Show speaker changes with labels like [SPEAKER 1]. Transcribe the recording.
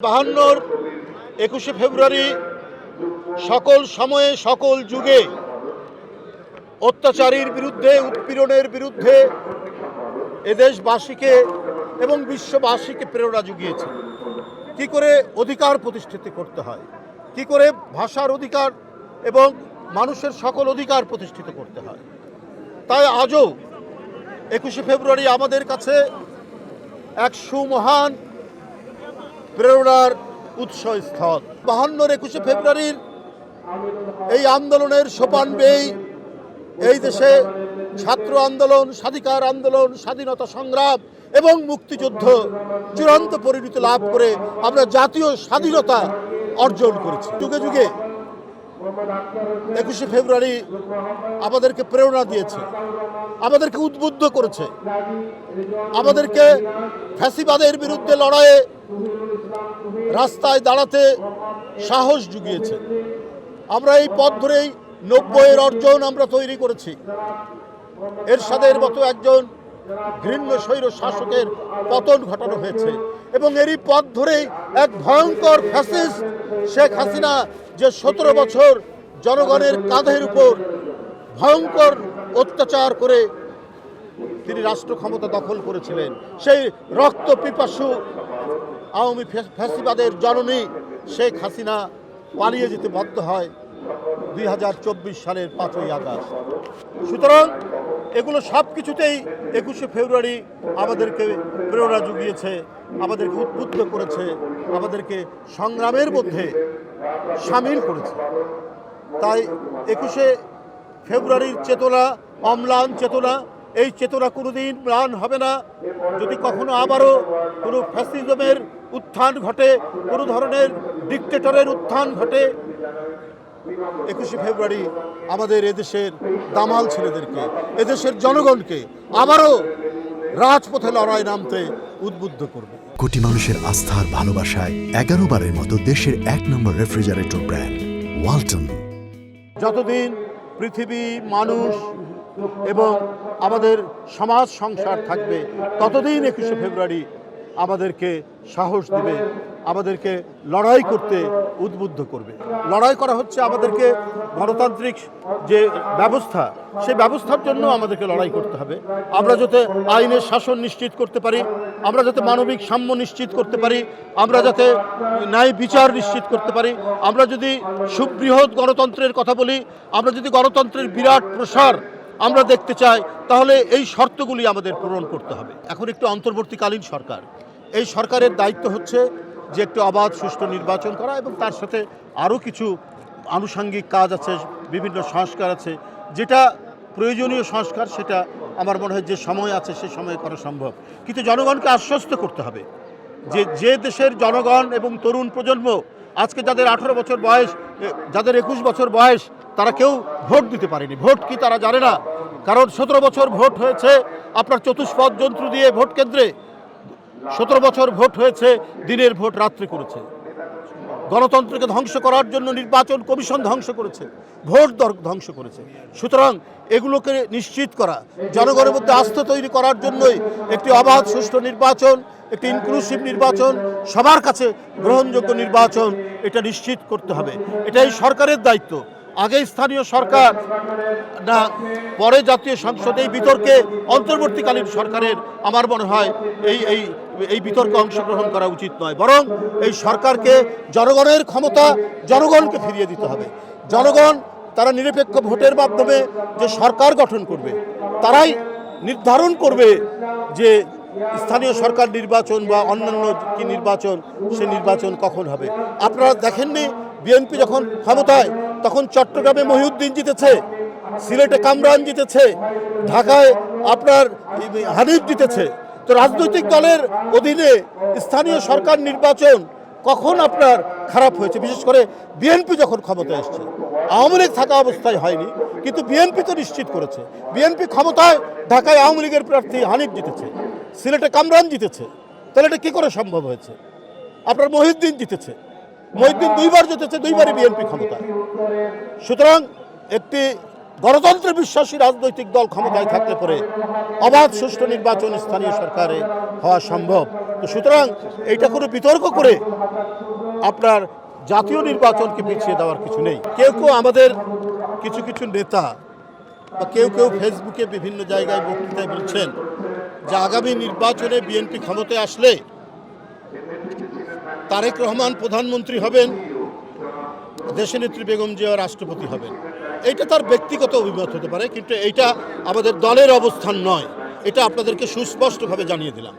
[SPEAKER 1] বাহান্নর একুশে ফেব্রুয়ারি সকল সময়ে, সকল যুগে অত্যাচারীর বিরুদ্ধে, উৎপীড়নের বিরুদ্ধে এদেশবাসীকে এবং বিশ্ববাসীকে প্রেরণা জুগিয়েছে। কি করে অধিকার প্রতিষ্ঠিত করতে হয়? কি করে ভাষার অধিকার এবং মানুষের সকল অধিকার প্রতিষ্ঠিত করতে হয়? তাই আজও একুশে ফেব্রুয়ারি আমাদের কাছে এক সুমহান প্রেরণার উৎসস্থল বাহান্নর একুশে ফেব্রুয়ারির এই আন্দোলনের সোপান বেই, এই দেশে ছাত্র আন্দোলন, স্বাধিকার আন্দোলন, স্বাধীনতা সংগ্রাম এবং মুক্তিযুদ্ধ চূড়ান্ত পরিণতি লাভ করে আমরা জাতীয় স্বাধীনতা অর্জন করেছি। যুগে যুগে একুশে ফেব্রুয়ারি আমাদেরকে প্রেরণা দিয়েছে, আমাদেরকে উদ্বুদ্ধ করেছে, আমাদেরকে ফ্যাসিবাদের বিরুদ্ধে লড়াইয়ে রাস্তায় দাঁড়াতে সাহস জুগিয়েছে। আমরা এই পথ ধরেই নব্বইয়ের অর্জন আমরা তৈরি করেছি। এরশাদের মতো একজন ঘৃণ্য স্বৈর শাসকের পতন ঘটানো হয়েছে এবং এরই পথ ধরেই এক ভয়ঙ্কর ফ্যাসিস্ট শেখ হাসিনা যে সতেরো বছর জনগণের কাঁধের উপর ভয়ঙ্কর অত্যাচার করে তিনি রাষ্ট্র ক্ষমতা দখল করেছিলেন, সেই রক্ত পিপাসু আওয়ামী ফ্যাস- ফ্যাসিবাদের জননী শেখ হাসিনা পালিয়ে যেতে বাধ্য হয় দুই হাজার চব্বিশ সালের পাঁচই আগস্ট। সুতরাং এগুলো সব কিছুতেই একুশে ফেব্রুয়ারি আমাদেরকে প্রেরণা জুগিয়েছে, আমাদেরকে উদ্বুদ্ধ করেছে, আমাদেরকে সংগ্রামের মধ্যে সামিল করেছে। তাই একুশে ফেব্রুয়ারির চেতনা, অম্লান চেতনা এই চেতনা কোনোদিন ম্লান হবে না। যদি কখনো আবারও কোনো ফ্যাসিজমের উত্থান ঘটে কোনো ধরনের ডিকটেটরের উত্থান ঘটে একুশে ফেব্রুয়ারি আমাদের এদেশের দামাল ছেলেদেরকে এদেশের জনগণকে আবারও রাজপথে লড়াই নামতে উদ্বুদ্ধ করবে।
[SPEAKER 2] কোটি মানুষের আস্থার ভালোবাসায় এগারো বারের মতো দেশের এক নম্বর রেফ্রিজারেটর ব্র্যান্ড ওয়ালটন।
[SPEAKER 1] যতদিন পৃথিবী মানুষ এবং আমাদের সমাজ সংসার থাকবে। ততদিন একুশে ফেব্রুয়ারি আমাদেরকে সাহস দেবে, আমাদেরকে লড়াই করতে উদ্বুদ্ধ করবে। লড়াই করা হচ্ছে আমাদেরকে গণতান্ত্রিক যে ব্যবস্থা, সেই ব্যবস্থার জন্য আমাদেরকে লড়াই করতে হবে। আমরা যাতে আইনের শাসন নিশ্চিত করতে পারি, আমরা যাতে মানবিক সাম্য নিশ্চিত করতে পারি, আমরা যাতে ন্যায় বিচার নিশ্চিত করতে পারি, আমরা যদি সুবৃহৎ গণতন্ত্রের কথা বলি, আমরা যদি গণতন্ত্রের বিরাট প্রসার আমরা দেখতে চাই, তাহলে এই শর্তগুলি আমাদের পূরণ করতে হবে। এখন একটু অন্তর্বর্তীকালীন সরকার। এই সরকারের দায়িত্ব হচ্ছে যে একটু অবাধ, সুষ্ঠু নির্বাচন করা এবং তার সাথে আরও কিছু আনুষঙ্গিক কাজ আছে, বিভিন্ন সংস্কার আছে। যেটা প্রয়োজনীয় সংস্কার, সেটা আমার মনে হয় যে সময় আছে, সে সময়ে করা সম্ভব। কিন্তু জনগণকে আশ্বস্ত করতে হবে যে যে দেশের জনগণ এবং তরুণ প্রজন্ম, আজকে যাদের আঠারো বছর বয়স যাদের একুশ বছর বয়স তারা কেউ ভোট দিতে পারেনি। ভোট কি তারা জানে না? কারণ সতেরো বছর ভোট হয়েছে আপনার চতুষ্পদ যন্ত্র দিয়ে ভোট কেন্দ্রে। সতেরো বছর ভোট হয়েছে, দিনের ভোট রাত্রে করেছে। গণতন্ত্রকে ধ্বংস করার জন্য নির্বাচন কমিশন ধ্বংস করেছে, ভোট ধ্বংস করেছে। সুতরাং এগুলোকে নিশ্চিত করা, জনগণের মধ্যে আস্থা তৈরি করার জন্যই একটি অবাধ, সুষ্ঠু নির্বাচন, একটি ইনক্লুসিভ নির্বাচন, সবার কাছে গ্রহণযোগ্য নির্বাচন, এটা নিশ্চিত করতে হবে। এটাই সরকারের দায়িত্ব। আগে স্থানীয় সরকার না, পরে জাতীয় সংসদ এই বিতর্কে অন্তর্বর্তীকালীন সরকারের আমার মনে হয় এই এই এই বিতর্কে অংশগ্রহণ করা উচিত নয়। বরং এই সরকারকে জনগণের ক্ষমতা জনগণকে ফিরিয়ে দিতে হবে। জনগণ তারা নিরপেক্ষ ভোটের মাধ্যমে যে সরকার গঠন করবে, তারাই নির্ধারণ করবে যে স্থানীয় সরকার নির্বাচন বা অন্যান্য কি নির্বাচন, সে নির্বাচন কখন হবে। আপনারা দেখেননি, বিএনপি যখন ক্ষমতায় তখন চট্টগ্রামে মহিউদ্দিন জিতেছে, সিলেটে কামরান জিতেছে, ঢাকায় আপনার হানিফ জিতেছে। তো রাজনৈতিক দলের অধীনে স্থানীয় সরকার নির্বাচন কখন আপনার খারাপ হয়েছে? বিশেষ করে বিএনপি যখন ক্ষমতায় এসছে, আওয়ামী লীগ থাকা অবস্থায় হয়নি, কিন্তু বিএনপি তো নিশ্চিত করেছে। বিএনপি ক্ষমতায় ঢাকায় আওয়ামী লীগের প্রার্থী হানিফ জিতেছে, সিলেটে কামরান জিতেছে। তাহলে এটা কী করে সম্ভব হয়েছে? আপনার মহিউদ্দিন জিতেছে। মহিউদ্দিন দুইবার জিতেছে, দুইবারই বিএনপি ক্ষমতায়। সুতরাং একটি গণতন্ত্রে বিশ্বাসী রাজনৈতিক দল ক্ষমতায় থাকলে পরে অবাধ, সুষ্ঠু নির্বাচন স্থানীয় সরকারে হওয়া সম্ভব। তো সুতরাং এইটা কোনো বিতর্ক করে আপনার জাতীয় নির্বাচনকে পিছিয়ে দেওয়ার কিছু নেই। কেউ কেউ আমাদের কিছু কিছু নেতা বা কেউ কেউ ফেসবুকে বিভিন্ন জায়গায় বক্তৃতায় বলছেন যে আগামী নির্বাচনে বিএনপি ক্ষমতায় আসলে তারেক রহমান প্রধানমন্ত্রী হবেন, দেশনেত্রী বেগম জিয়া রাষ্ট্রপতি হবেন। এটা তার ব্যক্তিগত অভিমত হতে পারে, কিন্তু এটা আমাদের দলের অবস্থান নয়। এটা আপনাদেরকে সুস্পষ্টভাবে জানিয়ে দিলাম।